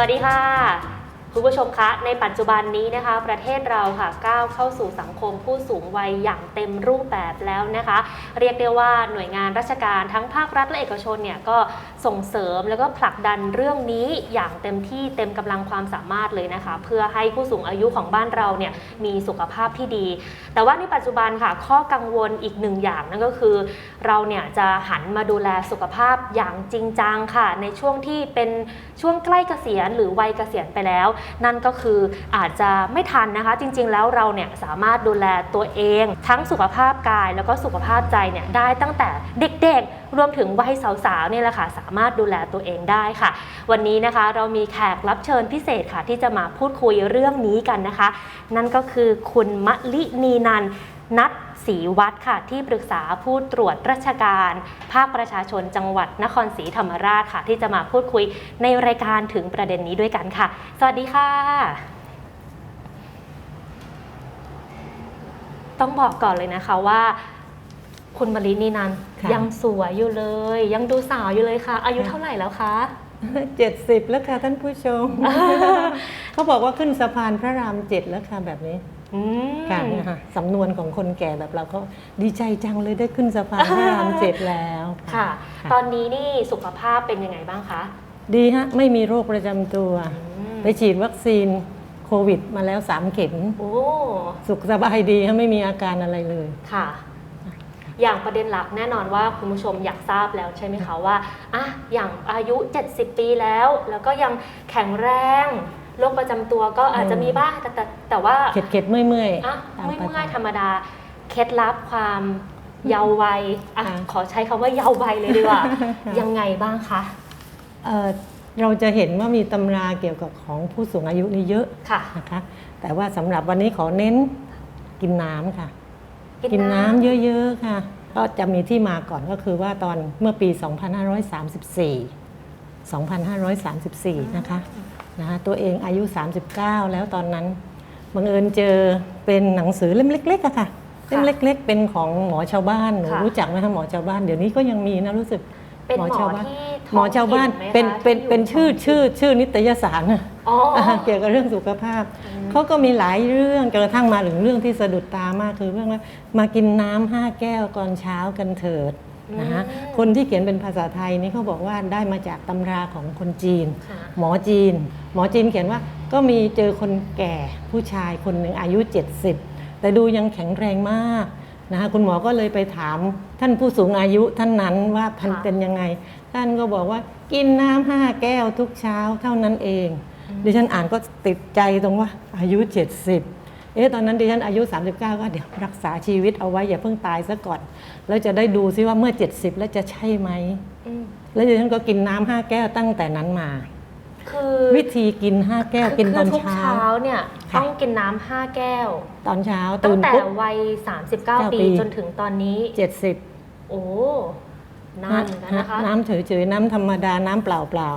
วัสดีค่ะ คุณผู้ชมคะ ในปัจจุบันนี้นะคะ ประเทศเราค่ะก้าวเข้าสู่สังคมผู้สูงวัยอย่างเต็มรูปแบบแล้วนะคะ เรียกได้ว่าหน่วยงานราชการทั้งภาครัฐและเอกชนเนี่ยก็ส่งเสริมแล้วก็ผลักดันเรื่องนี้อย่างเต็มที่เต็มกำลังความสามารถเลยนะคะ เพื่อให้ผู้สูงอายุของบ้านเราเนี่ยมีสุขภาพที่ดี แต่ว่าในปัจจุบันค่ะ ข้อกังวลอีกหนึ่งอย่างนั่นก็คือ เราเนี่ยจะหันมาดูแลสุขภาพอย่างจริงจังค่ะ ในช่วงที่เป็นช่วงใกล้เกษียณหรือวัยเกษียณไปแล้ว นั่นก็คืออาจจะไม่ทันนะคะ จริง ๆ แล้วเราเนี่ยสามารถดูแลตัวเอง ทั้งสุขภาพกายแล้วก็สุขภาพใจเนี่ยได้ตั้งแต่เด็กๆ รวมถึงวัยสาวๆเนี่ยแหละค่ะสามารถดูแลตัวเองได้ค่ะ วันนี้นะคะเรามีแขกรับเชิญพิเศษค่ะ ที่จะมาพูดคุยเรื่องนี้กันนะคะ นั่นก็คือคุณมะลินีนันท์นัทศรีวัดค่ะ ที่ปรึกษาผู้ตรวจราชการ ภาคประชาชนจังหวัดนครศรีธรรมราชค่ะ ที่จะมาพูดคุยในรายการถึงประเด็นนี้ด้วยกันค่ะ สวัสดีค่ะ ต้องบอกก่อนเลยนะคะว่า คุณมะลินีนันท์ค่ะ ยังสวยอยู่เลย ยังดูสาวอยู่เลยค่ะ อายุค่ะเท่าไหร่แล้วคะ เจ็ดสิบแล้วค่ะท่านผู้ชม เขาบอกว่าขึ้นสะพานพระรามเจ็ดแล้วค่ะแบบนี้อืม ค่ะนะคะสำนวนของคนแก่แบบเราก็ดีใจจังเลยได้ขึ้นสะพานพระรามเจ็ดแล้วค่ะค่ะตอนนี้นี่สุขภาพเป็นยังไงบ้างคะดีฮะไม่มีโรคประจำตัว อืมไปฉีดวัคซีนโควิดมาแล้วสามเข็ม โอ้ สุขสบายดีฮะไม่มีอาการอะไรเลย ค่ะ อย่างประเด็นหลักแน่นอนว่าคุณผู้ชมอยากทราบแล้วใช่ไหมคะว่าอะอย่างอายุ 70 ปีแล้ว แล้วก็ยังแข็งแรงโรคประจำตัวก็อาจจะมีบ้างแต่แต่แต่ว่าเข็ดเข็ดๆเมื่อยเมื่อยอะตามไม่ไปเมื่อยธรรมดาเคล็ดลับความเยาว์วัยอะค่ะขอใช้คำว่าเยาว์วัยเลยดีกว่าค่ะยังไงบ้างคะเอ่อเราจะเห็นว่ามีตำราเกี่ยวกับของผู้สูงอายุนี่เยอะค่ะนะคะ แต่ว่าสำหรับวันนี้ขอเน้นกินน้ำค่ะ กิกินนน้ำน้ำเยอะๆค่ะ ก็จะมีที่มาก่อนก็คือว่าตอนเมื่อปี 2534 2534 นะคะนะคะตัวเองอายุ 39 แล้วตอนนั้นบังเอิญเจอเป็นหนังสือเล่มเล็กๆอะค่ะเล่มเล็ก ๆ เป็นของหมอชาวบ้านหนูค่ะรู้จักไหมคะหมอชาวบ้านเดี๋ยวนี้ก็ยังมีนะรู้สึกเป็นหมอชาวบ้านที่หมอชาวบ้านท้องถิ่นไหมคะเป็นเป็นที่อยู่เป็นชื่อชื่อชื่อนิตยสารน่ะอ๋อ เกี่ยวกับเรื่องสุขภาพ เขาก็มีหลายเรื่องจนกระทั่งมาถึงเรื่องที่สะดุดตามากคือเรื่องว่ามากินน้ำห้าแก้วก่อนเช้ากันเถิดนะฮะอืมคนที่เขียนเป็นภาษาไทยนี่เขาบอกว่าได้มาจากตำราของคนจีนค่ะหมอจีน หมอจีนเขียนว่าก็มีเจอคนแก่ผู้ชายคนหนึ่งอายุ 70 แต่ดูยังแข็งแรงมากนะคะคุณหมอก็เลยไปถามท่านผู้สูงอายุท่านนั้นว่าพันค่ะเป็นยังไง ท่านก็บอกว่ากินน้ำห้าแก้วทุกเช้าเท่านั้นเอง ดิฉันอ่านก็ติดใจตรงว่าอายุ 70 เอ๊ะตอนนั้นดิฉันอายุ 39 ก็เดี๋ยวรักษาชีวิตเอาไว้อย่าเพิ่งตายซะก่อน แล้วจะได้ดูซิว่าเมื่อ 70 แล้วจะใช่ไหมอืมแล้วดิฉันก็กินน้ำห้าแก้วตั้งแต่นั้นมา คือวิธีกินห้าแก้วกินตอนคืทุกเช้า เช้าเนี่ยค่ะ ต้องกินน้ำห้าแก้ว ตอนเช้าตั้ตื่งนแต่ปุ๊บ วัย 39 ปีปี จนถึงตอนนี้ 70 โอ้นานเหมือนกันนะคะ น้ำเฉยๆ น้ำธรรมดา น้ำเปล่า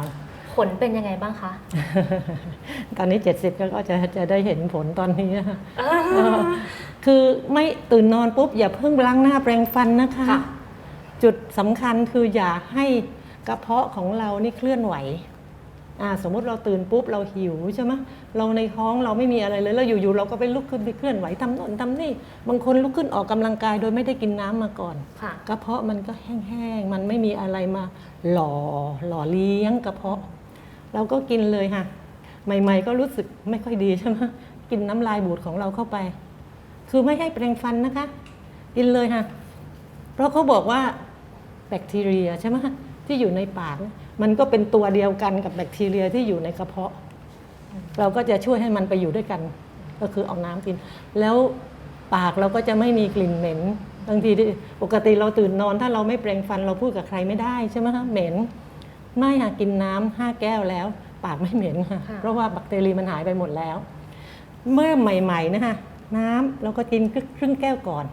ผลเป็นยังไงบ้างคะๆตอนนี้ 70 ก็จะจะได้เห็นผลตอนนี้นะคะเออคือไม่ตื่นนอนปุ๊บอย่าเพิ่งล้างหน้าแปรงฟันนะคะ ค่ะ จุดสำคัญคืออย่าให้กระเพาะของเรานี่เคลื่อนไหวอ่าสมมติเราตื่นปุ๊บเราหิวใช่ไหมเราในท้องเราไม่มีอะไรเลยแล้วอยู่ๆเราก็ไปลุกขึ้นไปเคลื่อนไหวทำโน่นทำนี่ บางคนลุกขึ้นออกกำลังกายโดยไม่ได้กินน้ำมาก่อน ค่ะ กระเพาะมันก็แห้งๆ มันไม่มีอะไรมาหล่อหล่อเลี้ยงกระเพาะ เราก็กินเลยค่ะ ใหม่ ๆ ก็รู้สึกไม่ค่อยดีใช่ไหมกินน้ำลายบูดของเราเข้าไป คือไม่ให้แปรงฟันนะคะ กินเลยค่ะ เพราะเขาบอกว่าแบคทีเรียใช่ไหมที่อยู่ในปาก มันก็เป็นตัวเดียวกันกับแบคทีเรียที่อยู่ในกระเพาะ เราก็จะช่วยให้มันไปอยู่ด้วยกัน ก็คือเอาน้ำกิน แล้วปากเราก็จะไม่มีกลิ่นเหม็นบางทีปกติเราตื่นนอน ถ้าเราไม่แปรงฟันเราพูดกับใครไม่ได้ใช่ไหมคะเหม็น ไม่ค่ะกินน้ำห้าแก้วแล้ว ปากไม่เหม็นค่ะ ค่ะเพราะว่าแบคทีเรียมันหายไปหมดแล้ว เมื่อใหม่ๆนะคะน้ำเราก็กินครึ่งแก้วก่อน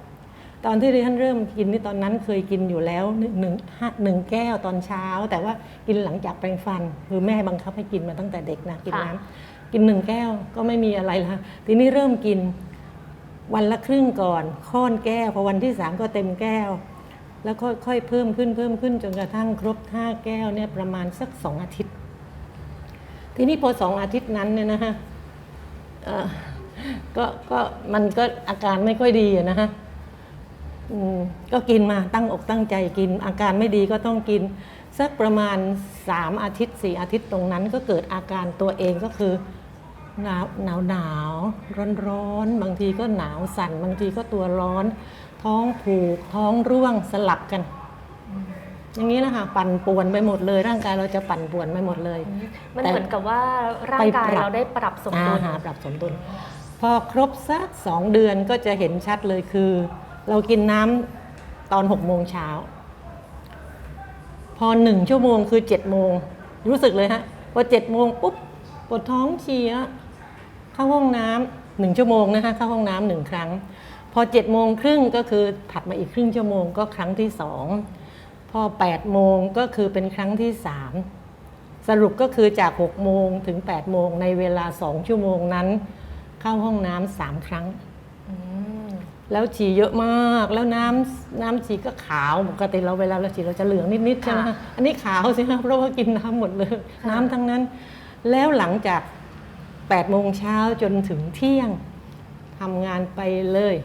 ตอนที่ดิฉันเริ่มกินนี่ตอนนั้นเคยกินอยู่แล้วหนึ่งหนึ่งห้าหนึ่งแก้วตอนเช้า แต่ว่ากินหลังจากแปรงฟัน คือแม่บังคับให้กินมาตั้งแต่เด็กนะกินค่ะ น้ำกินหนึ่งแก้วก็ไม่มีอะไรละทีนี้เริ่มกิน วันละครึ่งก่อน ค่อนแก้วพอวันที่สามก็เต็มแก้ว แล้วค่อยๆเพิ่มขึ้นเพิ่มขึ้นจนกระทั่งครบห้าแก้วเนี่ยประมาณสักสองอาทิตย์ ทีนี้พอสองอาทิตย์นั้นเนี่ยนะฮะเอ่อก็ก็มันก็อาการไม่ค่อยดีอะนะฮะอืมก็กินมาตั้งอกตั้งใจกิน อาการไม่ดีก็ต้องกิน สักประมาณสามอาทิตย์สี่อาทิตย์ตรงนั้นก็เกิดอาการตัวเองก็คือหนาวหนาวหนาวร้อนร้อนบางทีก็หนาวสั่น บางทีก็ตัวร้อน ท้องผูกท้องร่วงสลับกัน อย่างนี้นะคะปั่นป่วนไปหมดเลย ร่างกายเราจะปั่นป่วนไปหมดเลย มันแต่เหมือนกับว่าร่างกายไปปรับเราได้ปรับสมดุลอาหารปรับสมดุลพอครบสักสองเดือนก็จะเห็นชัดเลยคือ เรากินน้ำตอนหกโมงเช้า พอหนึ่งชั่วโมงคือเจ็ดโมง รู้สึกเลยฮะพอเจ็ดโมงปุ๊บปวดท้องเชียเข้าห้องน้ำหนึ่งชั่วโมงนะคะเข้าห้องน้ำหนึ่งครั้ง พอเจ็ดโมงครึ่งก็คือถัดมาอีกครึ่งชั่วโมงก็ครั้งที่สองพอแปดโมงก็คือเป็นครั้งที่สามสรุปก็คือจาก6โมงถึง8โมงในเวลา2ชั่วโมงนั้น เข้าห้องน้ำสามครั้งอืมแล้วฉี่เยอะมากแล้วน้ำน้ำฉี่ก็ขาวปกติเราเวลาเราฉี่เราจะเหลืองนิดๆใช่ไหมค่ะอันนี้ขาวสิคะเพราะว่ากินน้ำหมดเลยค่ะน้ำทั้งนั้น แล้วหลังจาก8โมงเช้าจนถึงเที่ยงทำงานไปเลย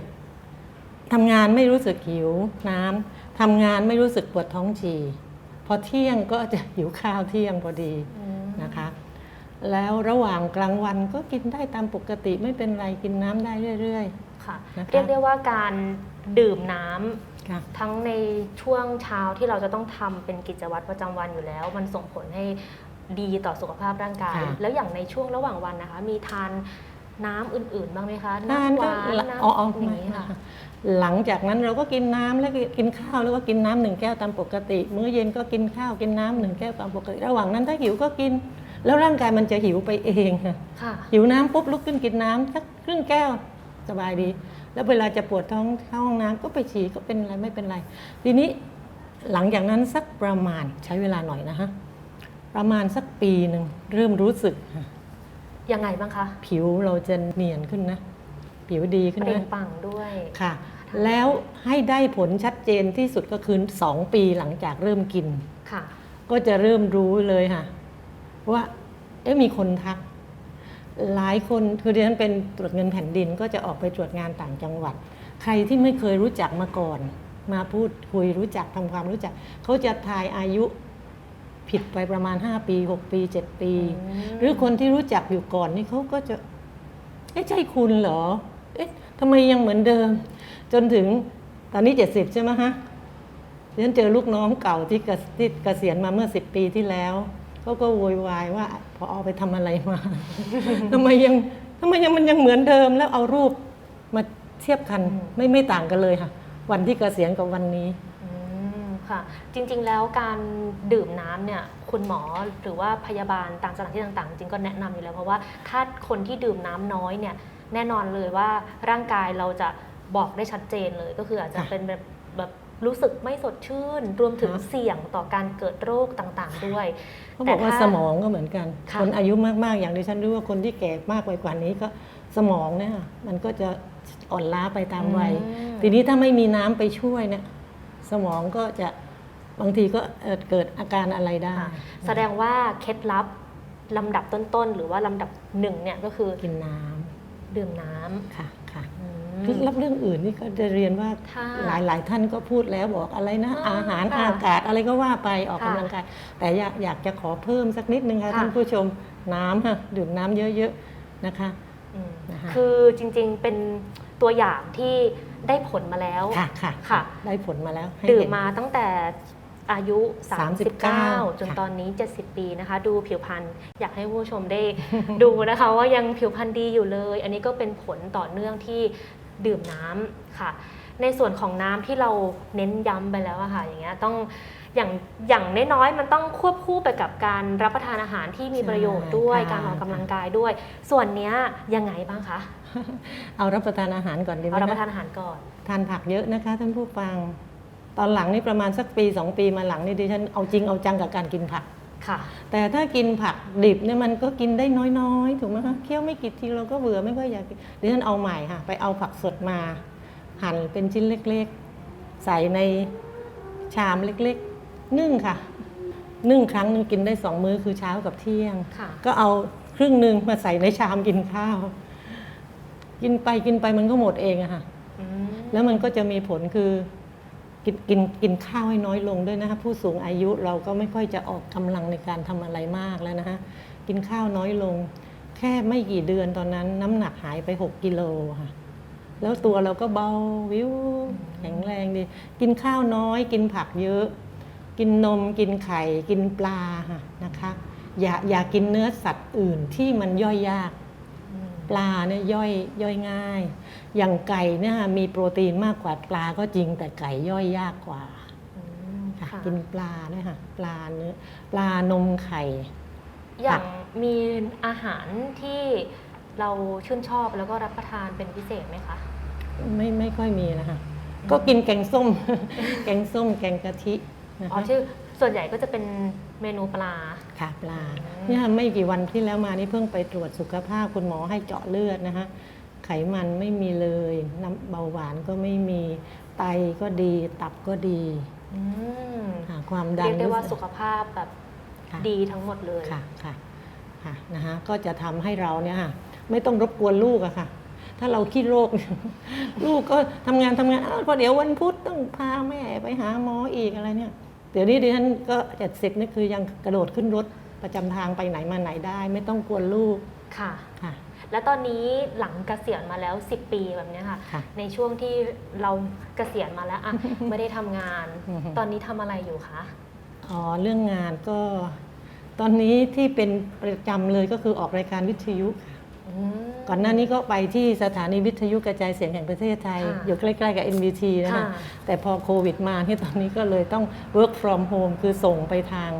ทำงานไม่รู้สึกหิวน้ำทำงานไม่รู้สึกปวดท้องฉี่พอเที่ยงก็จะหิวข้าวเที่ยงพอดีอืมนะคะ แล้วระหว่างกลางวันก็กินได้ตามปกติไม่เป็นไรกินน้ำได้เรื่อยค่ะนะคะเรียกได้ว่าการดื่มน้ำๆค่ะทั้งในช่วงเช้าที่เราจะต้องทำเป็นกิจวัตรประจำวันอยู่แล้ว มันส่งผลให้ดีต่อสุขภาพร่างกายค่ะแล้วอย่างในช่วงระหว่างวันนะคะ มีทานน้ำอื่นๆบ้างไหมคะทานน้ำหก็วานละน้ำอ๋ออ๋ออย่างไม่นี้ค่ะค่ะ หลังจากนั้นเราก็กินน้ำแล้วก็กินข้าวแล้วก็กินน้ำหนึ่งแก้วตามปกติ มื้อเย็นก็กินข้าวกินน้ำหนึ่งแก้วตามปกติ ระหว่างนั้นถ้าหิวก็กิน แล้วร่างกายมันจะหิวไปเองค่ะค่ะหิวน้ำปุ๊บลุกขึ้นกินน้ำสักครึ่งแก้วสบายดี แล้วเวลาจะปวดท้องเข้าห้องน้ำก็ไปฉี่ก็เป็นอะไรไม่เป็นไร ทีนี้หลังจากนั้นสักประมาณใช้เวลาหน่อยนะฮะประมาณสักปีหนึ่งเริ่มรู้สึกค่ะยังไงบ้างคะ ผิวเราจะเนียนขึ้นนะ ผิวดีขึ้นเปล่งนะปลั่งด้วยค่ะ แล้วให้ได้ผลชัดเจนที่สุดก็คือสองปีหลังจากเริ่มกิน ค่ะ ก็จะเริ่มรู้เลยค่ะ ว่าเอ๊ะมีคนทัก หลายคนคือดิฉันเป็นตรวจเงินแผ่นดินก็จะออกไปตรวจงานต่างจังหวัด ใครที่ไม่เคยรู้จักมาก่อน มาพูดคุยรู้จักทำความรู้จัก เขาจะทายอายุผิดไปประมาณ 5 ปี 6 ปี 7 ปีอืมหรือคนที่รู้จักอยู่ก่อนนี่เขาก็จะเอ๊ะใช่คุณเหรอเอ๊ะ ทำไมยังเหมือนเดิม จนถึงตอนนี้70ใช่ไหมฮะดิฉันเจอลูกน้องเก่าที่เกษที่เกษียณมาเมื่อสิบปีที่แล้วเขาก็โวยวายว่าพอเอาไปทำอะไรมาทำไมยังทำไมยังมันยังเหมือนเดิมแล้วเอารูปมาเทียบกันอืมไม่ไม่ต่างกันเลยค่ะ วันที่เกษียณกับวันนี้อืมค่ะจริงๆแล้วการดื่มน้ำเนี่ยคุณหมอหรือว่าพยาบาลตามสถานที่ต่างๆ จริงๆก็แนะนำอยู่แล้วเพราะว่าถ้าคนที่ดื่มน้ำน้อยเนี่ย แน่นอนเลยว่าร่างกายเราจะบอกได้ชัดเจนเลยก็คืออาจจะค่ะเป็นแบบแบบรู้สึกไม่สดชื่น รวมถึงค่ะเสี่ยงต่อการเกิดโรคต่างๆด้วยเขาบอกว่าแต่ถ้าสมองก็เหมือนกันค่ะคนอายุมากๆ อย่างที่ฉันรู้ว่าคนที่แก่มากไปกว่านี้ก็สมองเนี่ยมันก็จะอ่อนล้าไปตามวัยอืมทีนี้ถ้าไม่มีน้ำไปช่วยเนี่ยสมองก็จะบางทีก็เอ่อเกิดอาการอะไรได้ค่ะแสดงว่าเคล็ดลับลำดับต้นๆ หรือว่าลำดับหนึ่งเนี่ยก็คือกินน้ำ ดื่มน้ำค่ะค่ะอืมคือรับเรื่องอื่นนี่ก็จะเรียนว่าค่ะหลายหลายท่านก็พูดแล้วบอกอะไรนะ อ่าอาหารค่ะอากาศอะไรก็ว่าไปออกค่ะกำลังกาย แต่อยากอยากจะขอเพิ่มสักนิดนึงค่ะค่ะ ท่านผู้ชมน้ำค่ะดื่มน้ำเยอะๆนะคะ อืมนะคะ คือจริงๆเป็นตัวอย่างที่ได้ผลมาแล้วค่ะค่ะ ค่ะ ได้ผลมาแล้วให้ดื่มเห็น มาตั้งแต่ อายุ 39 39จนค่ะตอนนี้ 70 ปีนะคะ ดูผิวพรรณอยากให้ผู้ชมได้ ดูนะคะว่ายังผิวพรรณดีอยู่เลย อันนี้ก็เป็นผลต่อเนื่องที่ดื่มน้ำค่ะ ในส่วนของน้ำที่เราเน้นย้ำไปแล้วอะค่ะ อย่างเงี้ยต้องอย่างอย่างน้อยๆมันต้องควบคู่ไปกับการรับประทานอาหารที่มีประโยชน์ด้วยใช่ค่ะการออกกำลังกายด้วย ส่วนเนี้ยยังไงบ้างคะเอารับประทานอาหารก่อนดีไหมเอารับประทานคะอาหารก่อนทานผักเยอะนะคะท่านผู้ฟัง ตอนหลังนี่ประมาณสักปีสองปีมาหลังนี่ดิฉันเอาจริงเอาจังกับการกินผัก ค่ะ แต่ถ้ากินผักดิบเนี่ยมันก็กินได้น้อยๆ ถูกไหมคะเคี้ยวไม่กี่ทีเราก็เบื่อไม่ค่อยอยากกินดิฉันเอาใหม่ค่ะ ไปเอาผักสดมา หั่นเป็นชิ้นเล็กๆ ใส่ในชามเล็กๆ นึ่งค่ะ นึ่งครั้งหนึงกินได้สองมื้อคือเช้ากับเที่ยงค่ะก็เอาครึ่งหนึ่งมาใส่ในชามกินข้าว กินไปกินไปมันก็หมดเองอะค่ะอืมแล้วมันก็จะมีผลคือ กินกินกินข้าวให้น้อยลงด้วยนะคะผู้สูงอายุเราก็ไม่ค่อยจะออกกำลังในการทำอะไรมากแล้วนะคะกินข้าวน้อยลง แค่ไม่กี่เดือนตอนนั้น น้ำหนักหายไป 6กิโลค่ะแล้วตัวเราก็เบาวิวแข็งแรงดี กินข้าวน้อย กินผักเยอะ กินนมกินไข่ กินปลาค่ะนะคะ อย่าอย่ากินเนื้อสัตว์อื่นที่มันย่อยยาก ปลาเนี่ยย่อยย่อยง่าย อย่างไก่เนี่ยมีโปรตีนมากกว่าปลาก็จริงแต่ไก่ย่อยยากกว่าอืมค่ะค่ะกินปลาเนี่ยค่ะปลาเนื้อปลานมไข่ อย่างมีอาหารที่เราชื่นชอบแล้วก็รับประทานเป็นพิเศษไหมคะ ไม่ไม่ค่อยมีนะคะก็กินแกงส้ม แกงส้มแกงกะทินะอ๋อคะชื่อส่วนใหญ่ก็จะเป็นเมนูปลาค่ะปลาอืมเนี่ยไม่กี่วันที่แล้วมานี่เพิ่งไปตรวจสุขภาพคุณหมอให้เจาะเลือดนะคะ ไขมันไม่มีเลยน้ำเบาหวานก็ไม่มีไตก็ดีตับก็ดีอืมค่ะความดันเรียกได้ว่าสึสุขภาพแบบค่ะดีทั้งหมดเลย ค่ะค่ะค่ะนะคะก็จะทำให้เราเนี่ยค่ะไม่ต้องรบกวนลูกอะค่ะ ถ้าเราขี้โรคเนี่ยลูกก็ทำงานทำงานอ้าวพอเดี๋ยววันพุธต้องพาแม่ไปหาหมออีกอะไรเนี่ย เดี๋ยวนี้ดิฉันก็เจ็ดสิบนี่คือยังกระโดดขึ้นรถประจำทางไปไหนมาไหนได้ ไม่ต้องกวนลูกค่ะ ค่ะ และตอนนี้หลังเกษียณมาแล้ว 10 ปีแบบเนี้ยค่ะ ค่ะ ในช่วงที่เราเกษียณมาแล้วอะ ไม่ได้ทำงาน อือฮึ ตอนนี้ทำอะไรอยู่คะ อ๋อเรื่องงานก็ ตอนนี้ที่เป็นประจำเลยก็คือออกรายการวิทยุค่ะอืม ก่อนหน้านี้ก็ไปที่สถานีวิทยุกระจายเสียงแห่งประเทศไทย ค่ะอยู่ใกล้ๆกับ NBT นะคะค่ะ แต่พอโควิดมาที่ตอนนี้ก็เลยต้อง work from home คือส่งไปทาง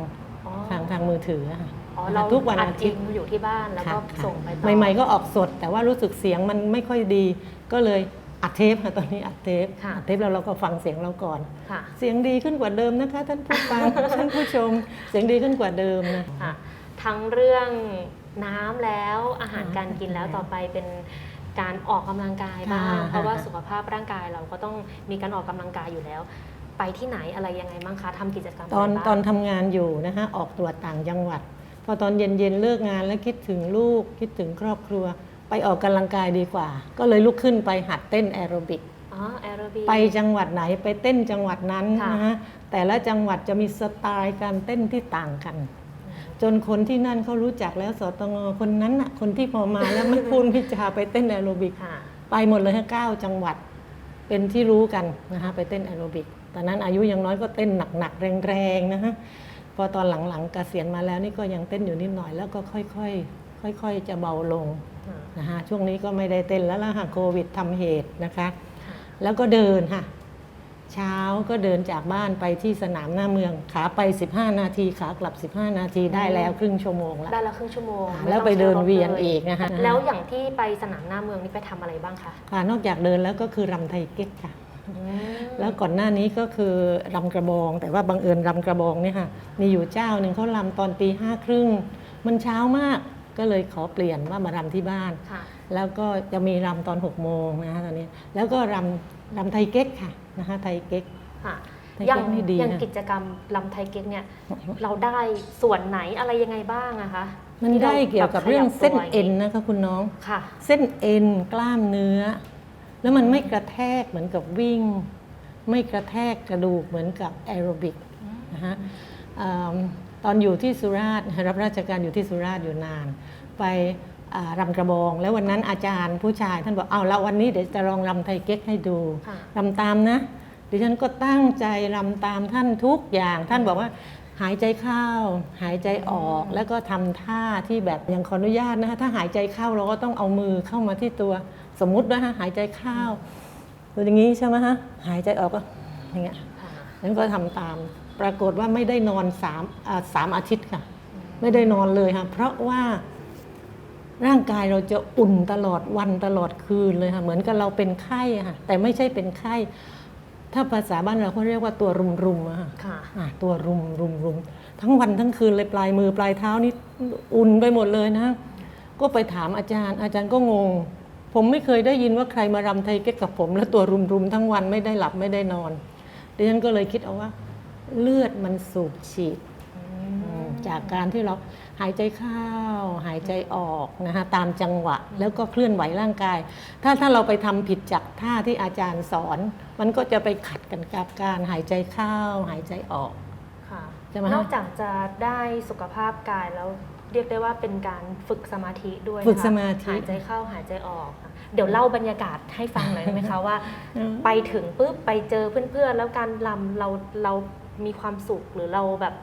อ๋อทางทางมือถืออะค่ะ อ๋อเราทุกวันอัดอาจริทิตงย์อยู่ที่บ้านแล้วก็ค่ะส่งไปต่อใหม่ๆก็ออกสด แต่ว่ารู้สึกเสียงมันไม่ค่อยดี ก็เลยอัดเทปค่ะตอนนี้อัดเทปค่ะอัดเทปแล้วเราก็ฟังเสียงเราก่อนค่ะเสียงดีขึ้นกว่าเดิมนะคะ ท่านผู้ฟังท่านผู้ชม เสียงดีขึ้นกว่าเดิมนะค่ะทั้งเรื่องน้ำแล้วอาหารอ่าการกินแล้วต่อไปเป็นการออกกำลังกายบ้างค่ะเพราะว่าค่ะสุขภาพร่างกายเราก็ต้องมีการออกกำลังกายอยู่แล้ว ไปที่ไหนอะไรยังไงบ้างคะทำกิจกรรมตอนอะไรบ้างตอนทำงานอยู่นะคะออกตรวจต่างจังหวัด พอตอนเย็นๆเลิกงานแล้วคิดถึงลูกคิดถึงครอบครัว ไปออกกำลังกายดีกว่า ก็เลยลุกขึ้นไปหัดเต้นแอโรบิกอ๋อแอโรบิกไปจังหวัดไหนไปเต้นจังหวัดนั้นค่ะนะฮะแต่ละจังหวัดจะมีสไตล์การเต้นที่ต่างกัน จนคนที่นั่นเขารู้จักแล้วสตงคนนั้นน่ะคนที่พอมาแล้วไม่พูดพิจาไปเต้นแอโรบิกค่ะไปหมดเลยฮะเก้าจังหวัดเป็นที่รู้กันนะคะไปเต้นแอโรบิกตอนนั้นอายุยังน้อยก็เต้นหนักๆแรงๆนะฮะ พอตอนหลังๆเกษียณมาแล้วนี่ก็ยังเต้นอยู่นิดหน่อยแล้วก็ค่อยๆค่อย ๆ จะเบาลงนะฮะช่วงนี้ก็ไม่ได้เต้นแล้วล่ะค่ะโควิดทำเหตุนะคะ แล้วก็เดินค่ะ เช้าก็เดินจากบ้านไปที่สนามหน้าเมืองขาไป 15 นาทีขากลับ 15 นาทีได้แล้วครึ่งชั่วโมงแล้วได้ละครึ่งชั่วโมงอ่าม่แล้วต้องไปเดินใช้รถเวียนลอีกนะคะแล้วอย่างที่ไปสนามหน้าเมืองนี่ไปทำอะไรบ้างคะค่ะนอกจากเดินแล้วก็คือรำไทยเก๊กค่ะอืม แล้วก่อนหน้านี้ก็คือรำกระบอง แต่ว่าบังเอิญรำกระบองเนี่ยค่ะมีอยู่เจ้าหนึ่งเขารำตอนตีห้าครึ่งมันเช้ามากก็เลยขอเปลี่ยนว่ามารำที่บ้านค่ะแล้วก็จะมีรำตอน6กโมงนะคะตอนนี้ แล้วก็รำรำไทยเก๊กค่ะนะคะไทยเก๊กค่ะไทยอย่างเก๊กนี่ดีอย่างนะกิจกรรมลำไทยเก๊กเนี่ยเราได้ส่วนไหนอะไรยังไงบ้างอะคะมันที่ได้ราเกี่ยวกับแบบเรื่องขยับเส้นตัวย่างเอ็นนะคะคุณน้องค่ะ เส้นเอ็นกล้ามเนื้อ แล้วมันไม่กระแทกเหมือนกับวิ่ง ไม่กระแทกกระดูกเหมือนกับแอโรบิกนะฮะอ่าตอนอยู่ที่สุราษฎร์รับราชการอยู่ที่สุราษฎร์อยู่นาน ไปอ่ารำกระบอง แล้ววันนั้นอาจารย์ผู้ชายท่านบอกเอาละวันนี้เดี๋ยวจะลองรำไทยเก๊กให้ดูค่ะรำตามนะดิฉันก็ตั้งใจรำตามท่านทุกอย่างท่านบอกว่า หายใจเข้า หายใจออกแล้วก็ทำท่าที่แบบอย่างขออนุญาตนะคะถ้าหายใจเข้าเราก็ต้องเอามือเข้ามาที่ตัวสมมุติว่าหายใจเข้าคืออย่างนี้ใช่ไหมฮะหายใจออกก็อย่างเงี้ยค่ะฉันก็ทำตาม ปรากฏว่าไม่ได้นอนสามอ่าสามอาทิตย์ค่ะ ไม่ได้นอนเลยค่ะเพราะว่าร่างกายเราจะอุ่นตลอดวันตลอดคืนเลยค่ะเหมือนกับเราเป็นไข้อะค่ะแต่ไม่ใช่เป็นไข้ ถ้าภาษาบ้านเราเขาเรียกว่าตัวรุมรุมๆอะค่ะค่ะอะตัวรุมรุมรุมทั้งวันทั้งคืนเลยปลายมือปลายเท้านี่อุ่นไปหมดเลยนะ ก็ไปถามอาจารย์ อาจารย์ก็งง ผมไม่เคยได้ยินว่าใครมารำไทยเก๊กกับผม แล้วตัวรุมรุมๆทั้งวันไม่ได้หลับไม่ได้นอนดิฉันก็เลยคิดเอาว่า เลือดมันสูบฉีด จากการที่เราหายใจเข้า หายใจออกนะคะตามจังหวะแล้วก็เคลื่อนไหวร่างกาย ถ้าถ้าเราไปทำผิดจากท่าที่อาจารย์สอน มันก็จะไปขัดกันกับการหายใจเข้า หายใจออกค่ะใช่ไหมคะนอกจากจะได้สุขภาพกายแล้วเรียกได้ว่าเป็นการฝึกสมาธิด้วยฝึกนะคะสมาธิหายใจเข้าหายใจออกค่ะเดี๋ยวเล่าบรรยากาศให้ฟังหน่อยได้ไหมคะว่าอืมไปถึงปุ๊บไปเจอเพื่อนๆแล้วการลำเราเรามีความสุขหรือเราแบบ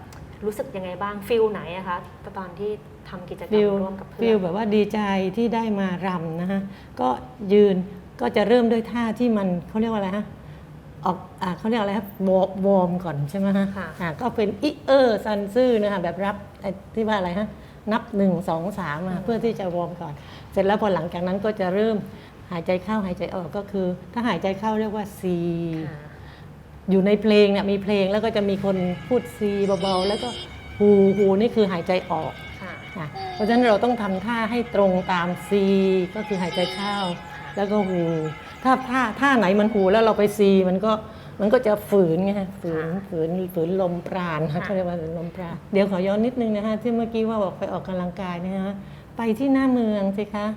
รู้สึกยังไงบ้างฟิลไหนอะคะตอนที่ทำกิจกรรฟิมลร่วมกับเพื่ฟิอลนแบบว่าดีใจที่ได้มารำนะคะก็ยืนก็จะเริ่มด้วยท่าที่มันเขาเรียกว่าอะไรฮะออกอ่าเขาเรียกอะไรครับวอร์วอร์มก่อนใช่ไหมฮะค่ะอ่าก็เป็นอิเออร์ซันซื่อนะคะแบบรับไอ้ที่ว่าอะไรฮะนับหนึ่งสองสามมาเพื่อที่จะวอร์มก่อน เสร็จแล้วพอหลังจากนั้นก็จะเริ่มหายใจเข้าหายใจออกก็คือ ถ้าหายใจเข้าเรียกว่า C ค่ะ อยู่ในเพลงเนี่ยมีเพลงแล้วก็จะมีคนพูด C เบาๆแล้วก็ฮูฮูนี่คือหายใจออกค่ะค่ะเพราะฉะนั้นเราต้องทำท่าให้ตรงตาม C ก็คือหายใจเข้าแล้วก็หูถ้าท่าท่าไหนมันหูแล้วเราไป C มันก็มันก็จะฝืนไงฮะฝืนค่ะฝืนฝืนลมปราณค่ะเขาเรียกว่าฝืนลมปราณเดี๋ยวขอย้อนนิดนึงนะคะที่เมื่อกี้ว่าบอกไปออกกำลังกายเนยฮะไปที่หน้าเมืองสิคะ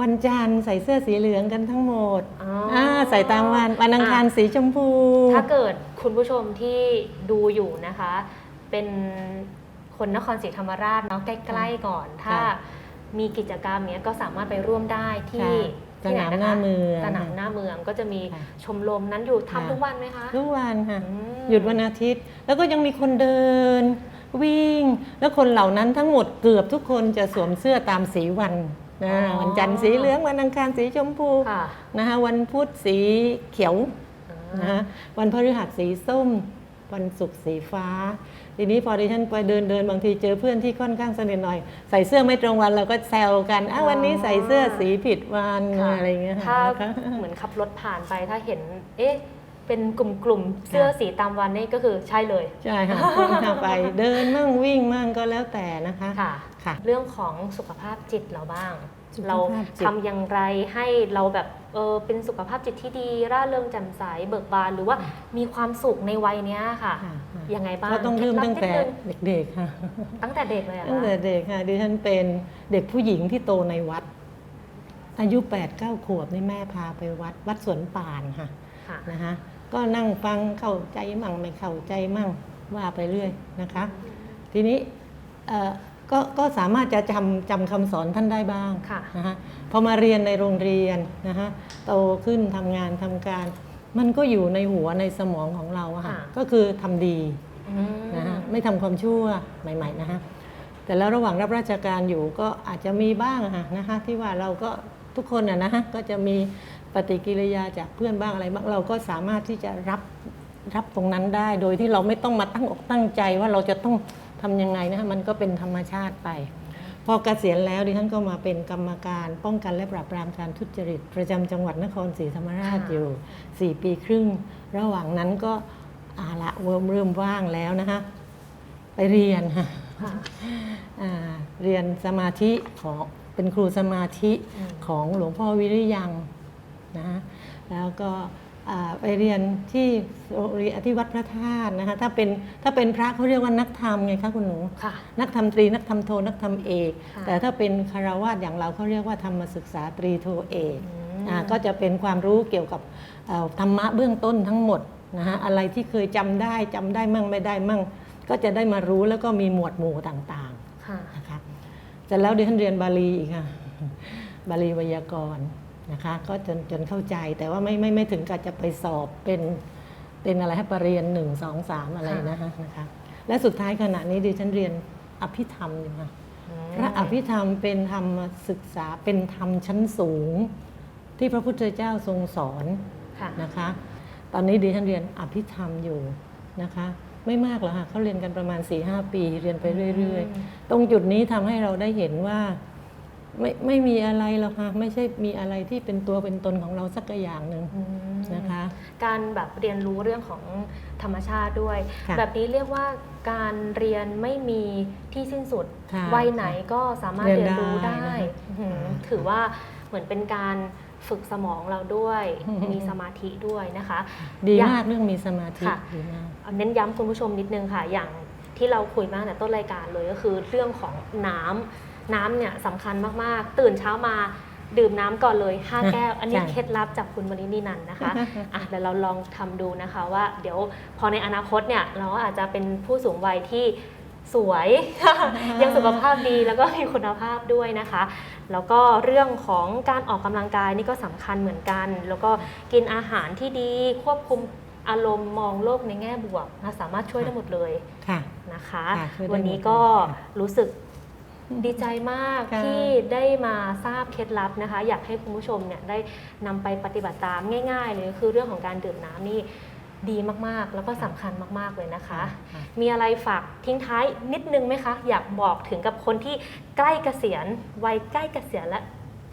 วันจันทร์ใส่เสื้อสีเหลืองกันทั้งหมดอ๋ออ่าใส่ตามวันวันอังคารอะสีชมพู ถ้าเกิดคุณผู้ชมที่ดูอยู่นะคะ เป็นคนนครศรีธรรมราชเนาะใกล้ๆก่อน ถ้าค่ะมีกิจกรรมเนี้ยก็สามารถไปร่วมได้ที่ค่ะที่ไหะคะสนามหน้าเมืองสนามหน้าเมืองก็จะมีค่ะชมรมนั้นอยู่ค่ะ ทำทุกวันไหมคะทุกวันค่ะ อืม หยุดวันอาทิตย์ แล้วก็ยังมีคนเดิน วิ่ง แล้วคนเหล่านั้นทั้งหมดเกือบทุกคนจะสวมเสื้อตามสีวัน นะอ๋อวันจันทร์สีเหลืองวันอังคารสีชมพูค่ะนะคะวันพุธสีเขียวนะคะวันพฤหัสสีส้ม วันศุกร์สีฟ้า ทีนี้พอดิฉันไปเดินเดินบางทีเจอเพื่อนที่ค่อนข้างสนิทหน่อย ใส่เสื้อไม่ตรงวันเราก็แซวกันอ้าววันนี้ใส่เสื้อสีผิดวันค่ะอะไรอย่างเงี้ยค่ะถ้านะคะเหมือนขับรถผ่านไปถ้าเห็นเอ๊ะ เป็นกลุ่มๆ เสื้อสีตามวันนี่ก็คือใช่เลย ใช่ค่ะคนทางไปเดินมั่งวิ่งมั่งก็แล้วแต่นะคะค่ะ ค่ะ เรื่องของสุขภาพจิตเราบ้าง สุขภาพเราจิตทำอย่างไรให้เราแบบเออเป็นสุขภาพจิตที่ดีร่าเริงแจ่มใสเบิกบานหรือว่ามีความสุขในวัยเนี้ยค่ะ ค่ะค่ะยังไงบ้างก็ต้องเริ่มคล็ตั้ดงลับแต่นิดนึงเด็กๆค่ะตั้งแต่เด็กเลยเหรอะตั้งแต่เด็กค่ะดิฉันเป็นเด็กผู้หญิงที่โตในวัด อายุ8ปดเก้าขวบนี่แม่พาไปวัดวัดสวนป่านค่ะค่ะ นะคะ ก็นั่งฟังเข้าใจมั่งไม่เข้าใจมั่งว่าไปเรื่อยนะคะ ทีนี้เอ่อก็ก็สามารถจะจำจำคำสอนท่านได้บ้างค่ะนะคะพอมาเรียนในโรงเรียนนะคะโตขึ้นทำงานทำการ มันก็อยู่ในหัวในสมองของเราอะค่ะค่ะก็คือทำดีอืมนะฮะไม่ทำความชั่วใหม่ ๆนะฮะแต่แล้วระหว่างรับราชการอยู่ก็อาจจะมีบ้างอะค่ะนะคะที่ว่าเราก็ทุกคนอะนะฮะก็จะมี ปฏิกิริยาจากเพื่อนบ้างอะไรบ้างเราก็สามารถที่จะรับรับตรงนั้นได้ โดยที่เราไม่ต้องมาตั้งอกตั้งใจว่าเราจะต้องทำยังไงนะฮะมันก็เป็นธรรมชาติไป พอเกษียณแล้วดิฉันก็มาเป็นกรรมการป้องกันและปราบปรามการทุจริต ประจำจังหวัดนครศรีธรรมราชค่ะอยู่ 4 ปีครึ่ง ระหว่างนั้นก็อาละเริ่มเริ่มว่างแล้วนะคะไปเรียนค่ะค่ะอ่าเรียนสมาธิของเป็นครูสมาธิอืมของหลวงพ่อวิริยัง นะฮะแล้วก็อ่าไปเรียนที่โรงเรียนที่วัดพระธาตุนะคะถ้าเป็นถ้าเป็นพระเขาเรียกว่านักธรรมไงคะคุณหนูค่ะนักธรรมตรีนักธรรมโทนักธรรมเอกค่ะแต่ถ้าเป็นคารวาสอย่างเราเขาเรียกว่าธรรมศึกษาตรีโทเอกอืมมอ่าก็จะเป็นความรู้เกี่ยวกับเอ่อธรรมะเบื้องต้นทั้งหมดนะฮะอะไรที่เคยจำได้จำได้มั่งไม่ได้มั่ง ก็จะได้มารู้แล้วก็มีหมวดหมู่ต่างค่ะๆนะคะเสร็จแล้วดิฉันเรียนบาลีอีกค่ะบาลีไวยากรณ์ นะคะก็จนจนเข้าใจแต่ว่าไม่ไม่ไม่ถึงกับจะไปสอบเป็นเป็นอะไรให้ปรริญญาหนึ่งสองสามอะไรนะฮะนะคะและสุดท้ายขณะนี้ดิฉันเรียนอภิธรรมอยู่ค่ะพระอภิธรรมเป็นธรรมศึกษาเป็นธรรมชั้นสูง ที่พระพุทธเจ้าทรงสอนค่ะนะคะ ตอนนี้ดิฉันเรียนอภิธรรมอยู่นะคะ ไม่มากหรอกค่ะเขาเรียนกันประมาณ4ีหปีเรียนไปเรื่อยอืมๆตรงจุดนี้ทำให้เราได้เห็นว่า ไม่ไม่มีอะไรหรอกค่ะไม่ใช่มีอะไรที่เป็นตัวเป็นตนของเราสักอย่างหนึ่งอืมนะคะ การแบบเรียนรู้เรื่องของธรรมชาติด้วยค่ะแบบนี้เรียกว่าการเรียนไม่มีที่สิ้นสุดค่ะวัยไหนก็สามารถเรีเรียยนนรู้ได้ได้นะคะอื้อหือค่ะถือว่าเหมือนเป็นการฝึกสมองเราด้วยอืมมีสมาธิด้วยนะคะ ดีอยากมากเรื่องมีสมาธิค่ะดีมากเอาเน้นย้ำคุณผู้ชมนิดนึงค่ะ อย่างที่เราคุยมาตั้งแต่ต้นรายการเลยก็คือเรื่องของน้ำ น้ำเนี่ยสำคัญมากๆ ตื่นเช้ามาดื่มน้ำก่อนเลย 5 แก้ว อันนี้ใช่ เคล็ดลับจากคุณมรินีนันท์นะคะ อะเดี๋ยวเราลองทำดูนะคะว่า เดี๋ยวพอในอนาคตเนี่ยเราก็อาจจะเป็นผู้สูงวัยที่สวย ยังสุขภาพดีแล้วก็มีคุณภาพด้วยนะคะ แล้วก็เรื่องของการออกกำลังกายนี่ก็สำคัญเหมือนกัน แล้วก็กินอาหารที่ดีควบคุมอารมณ์มองโลกในแง่บวกนะสามารถช่วยได้หมดเลย ค่ะ นะคะ ค่ะช่วยได้วันนี้หมดเลยก็ค่ะรู้สึก ดีใจมากค่ะที่ได้มาทราบเคล็ดลับนะคะ อยากให้คุณผู้ชมเนี่ยได้นำไปปฏิบัติตามง่ายๆเลยคือเรื่องของการดื่มน้ำนี่ดีมากๆ แล้วก็สำคัญมากๆเลยนะคะ ค่ะ มีอะไรฝากทิ้งท้ายนิดนึงไหมคะ อยากบอกถึงกับคนที่ใกล้เกษียณวัยใกล้เกษียณและ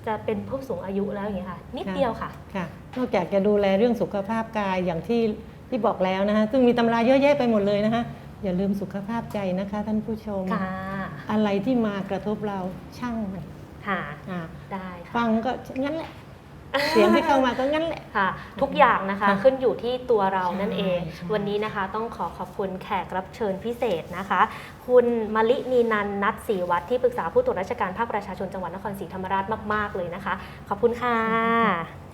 จะเป็นผู้สูงอายุแล้วอย่างเงี้ยค่ะ นิดค่ะเดียวค่ะ ค่ะ นอกจากจะดูแลเรื่องสุขภาพกายอย่างที่ที่บอกแล้วนะคะซึ่งมีตำราเยอะแยะไปหมดเลยนะคะอย่าลืมสุขภาพใจนะคะ ท่านผู้ชม ค่ะ อะไรที่มากระทบเราช่างมันค่ะอ่าได้ค่ะฟังก็งั้นแหละ เสียงที่เข้ามาก็งั้นแหละ ค่ะ ทุกอย่างนะคะค่ะขึ้นอยู่ที่ตัวเรานั่นเอง ใช่ใช่ วันนี้นะคะต้องขอขอบคุณแขกรับเชิญพิเศษนะคะ คุณมลินีนันท์นัทศรีวัฒน์ที่ปรึกษาผู้ตรวจราชการภาคประชาชนจังหวัดนครศรีธรรมราชมาก ๆ เลยนะคะ ขอบคุณค่ะ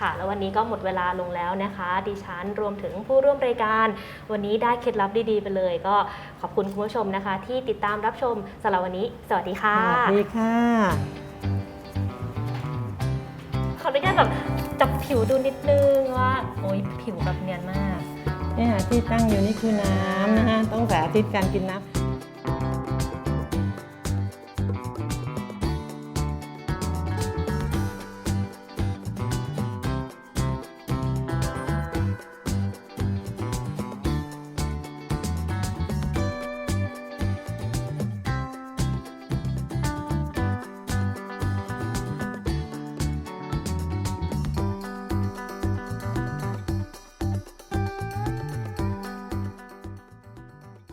ค่ะ แล้ววันนี้ก็หมดเวลาลงแล้วนะคะ ดิฉันรวมถึงผู้ร่วมรายการ วันนี้ได้เคล็ดลับดีๆไปเลย ก็ขอบคุณคุณผู้ชมนะคะ ที่ติดตามรับชมสำหรับวันนี้ สวัสดีค่ะสวัสดีค่ะขออนุญาตแบบจับผิวดูนิดนึงว่าโอ้ยผิวแบบเนียนมาก เนี่ยที่ตั้งอยู่นี่คือน้ำนะคะต้องสาธิตการกินน้ำ